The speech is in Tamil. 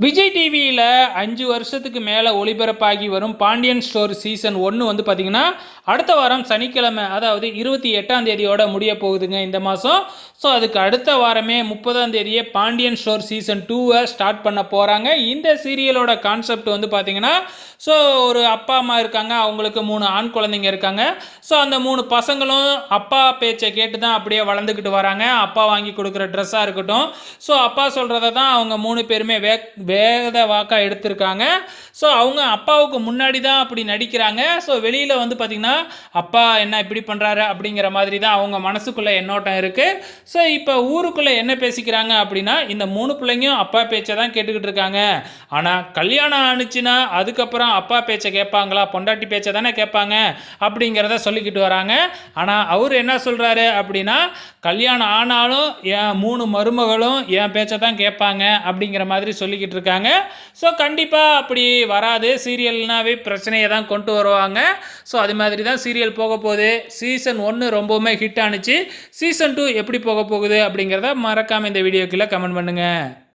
விஜய் டிவியில் அஞ்சு வருஷத்துக்கு மேலே ஒளிபரப்பாகி வரும் பாண்டியன் ஸ்டோர் சீசன் ஒன்று வந்து பார்த்திங்கன்னா அடுத்த வாரம் சனிக்கிழமை அதாவது இருபத்தி எட்டாம் தேதியோட முடிய போகுதுங்க இந்த மாதம் ஸோ அதுக்கு அடுத்த வாரமே முப்பதாம் தேதியே பாண்டியன் ஸ்டோர் சீசன் டூவை ஸ்டார்ட் பண்ண போகிறாங்க இந்த சீரியலோட கான்செப்ட் வந்து பார்த்திங்கன்னா ஸோ ஒரு அப்பா அம்மா இருக்காங்க அவங்களுக்கு மூணு ஆண் குழந்தைங்க இருக்காங்க. ஸோ அந்த மூணு பசங்களும் அப்பா பேச்சை கேட்டு தான் அப்படியே வளர்ந்துக்கிட்டு வராங்க. அப்பா வாங்கி கொடுக்குற ட்ரெஸ்ஸாக இருக்கட்டும். ஸோ அப்பா சொல்கிறத தான் அவங்க மூணு பேருமே வே வேத வாக்காக எடுத்திருக்காங்க. ஸோ அவங்க அப்பாவுக்கு முன்னாடி தான் அப்படி நடிக்கிறாங்க. ஸோ வெளியில் வந்து பார்த்திங்கன்னா அப்பா என்ன இப்படி பண்ணுறாரு அப்படிங்கிற மாதிரி தான் அவங்க மனசுக்குள்ளே எண்ணோட்டம் இருக்குது ஸோ இப்போ ஊருக்குள்ளே என்ன பேசிக்கிறாங்க அப்படின்னா இந்த மூணு பிள்ளைங்களும் அப்பா பேச்சை தான் கேட்டுக்கிட்டு இருக்காங்க. ஆனால் கல்யாணம் ஆணுச்சுன்னா அதுக்கப்புறம் அப்பா பேச்சை கேட்பாங்களா? பொண்டாட்டி பேச்சை தானே கேட்பாங்க? அப்படிங்கிறத சொல்லிக்கிட்டு வராங்க. ஆனால் அவர் என்ன சொல்கிறாரு அப்படின்னா கல்யாணம் ஆனாலும் என் மூணு மருமகளும் என் பேச்சை தான் கேட்பாங்க அப்படிங்கிற மாதிரி சொல்லிக்கிட்டு இருக்காங்க. ஸோ கண்டிப்பாக அப்படி வராது. சீரியல்னாவே பிரச்சனையை தான் கொண்டு வருவாங்க. ஸோ அது மாதிரி தான் சீரியல் போக போகுது. சீசன் ஒன்று ரொம்பவுமே ஹிட் ஆணுச்சு சீசன் டூ எப்படி போக போகுது அப்படிங்கிறத மறக்காமல் இந்த வீடியோக்குள்ளே கமெண்ட் பண்ணுங்கள்